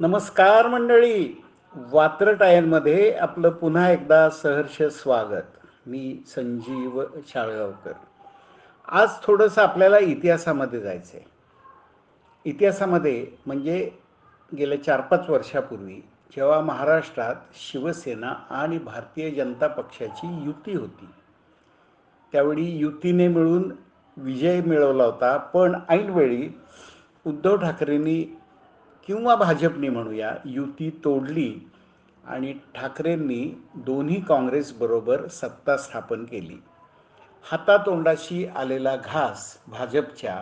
नमस्कार मंडळी. वात्र टायरमध्ये आपलं पुन्हा एकदा सहर्ष स्वागत. मी संजीव शाळगावकर. आज थोडंसं आपल्याला इतिहासामध्ये जायचं आहे इतिहासामध्ये म्हणजे गेल्या चार पाच वर्षापूर्वी जेव्हा महाराष्ट्रात शिवसेना आणि भारतीय जनता पक्षाची युती होती. त्यावेळी युतीने मिळून विजय मिळवला होता. पण ऐनवेळी उद्धव ठाकरेंनी किंवा भाजपने म्हणूया युती तोडली आणि ठाकरेंनी दोन्ही काँग्रेसबरोबर सत्ता स्थापन केली. हातातोंडाशी आलेला घास भाजपच्या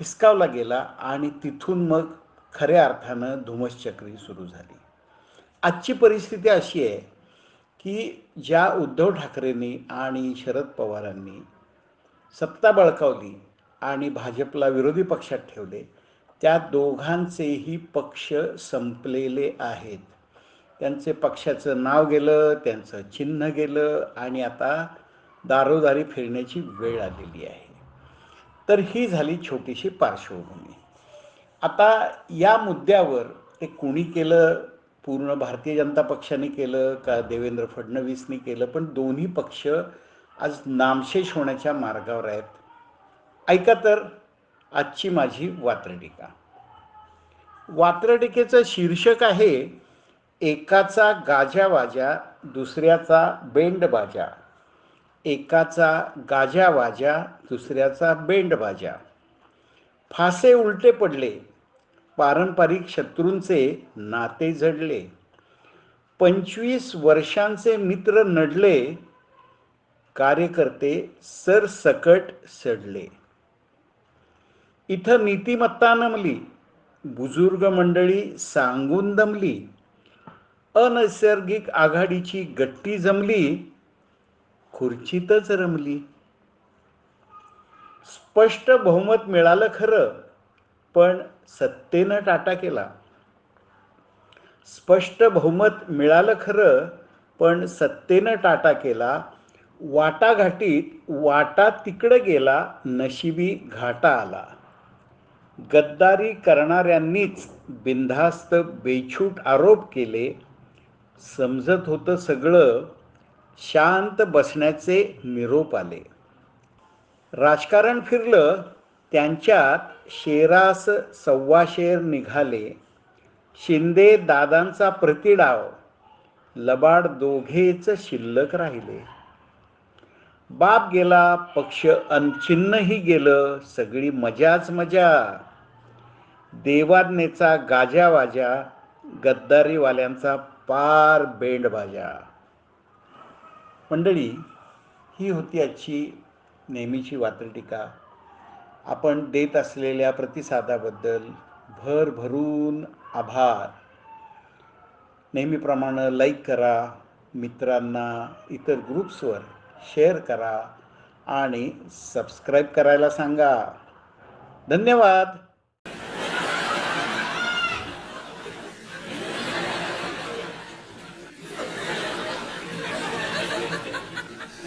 हिसकावला गेला आणि तिथून मग खऱ्या अर्थानं धुमसचक्री सुरू झाली. आजची परिस्थिती अशी आहे की ज्या उद्धव ठाकरेंनी आणि शरद पवारांनी सत्ता बळकावली आणि भाजपला विरोधी पक्षात ठेवले त्या दोघांचेही पक्ष संपलेले आहेत. त्यांचे पक्षाचं नाव गेलं त्यांचं चिन्ह गेलं आणि आता दारोदारी फिरण्याची वेळ आलेली आहे. तर ही झाली छोटीशी पार्श्वभूमी. आता या मुद्द्यावर ते कुणी केलं? पूर्ण भारतीय जनता पक्षाने केलं का देवेंद्र फडणवीसनी केलं? पण दोन्ही पक्ष आज नामशेष होण्याच्या मार्गावर आहेत. ऐका तर. आजची माझी वात्रटिका. वात्रटिकेचं शीर्षक आहे एकाचा गाजावाजा दुसऱ्याचा बेंडबाजा. एकाचा गाजावाजा दुसऱ्याचा बेंडबाजा. फासे उलटे पडले. पारंपरिक शत्रूंचे नाते जडले. पंचवीस वर्षांचे मित्र नडले. कार्यकर्ते सरसकट सडले. इथं नीतिमत्ता नमली बुजुर्ग मंडळी सांगून दमली अनैसर्गिक आघाडीची गट्टी जमली खुर्चीतच रमली. स्पष्ट बहुमत मिळालं खरं पण सत्तेनं टाटा केला. स्पष्ट बहुमत मिळालं खरं पण सत्तेनं टाटा केला. वाटाघाटीत वाटा तिकडं गेला नशिबी घाटा आला. गद्दारी करणाऱ्यांनीच बिनधास्त बेछूट आरोप केले. समजत होतं सगळं. शांत बसण्याचे निरोप आले. राजकारण फिरलं. त्यांच्यात शेरास सव्वाशेर निघाले. शिंदे दादांचा प्रतिडाव. लबाड दोघेच शिल्लक राहिले. बाप गेला पक्ष अनचिन्हही गेलं सगळी मजाच मजा. देवाज्ञेचा गाजावाजा गद्दारीवाल्यांचा पार बेंड बेंडबाजा. मंडळी ही होती आजची नेहमीची वात्रटीका. आपण देत असलेल्या प्रतिसादाबद्दल भरभरून आभार. नेहमीप्रमाणे लाईक करा मित्रांना इतर ग्रुप्सवर शेअर करा आणि सबस्क्राईब करायला सांगा. धन्यवाद.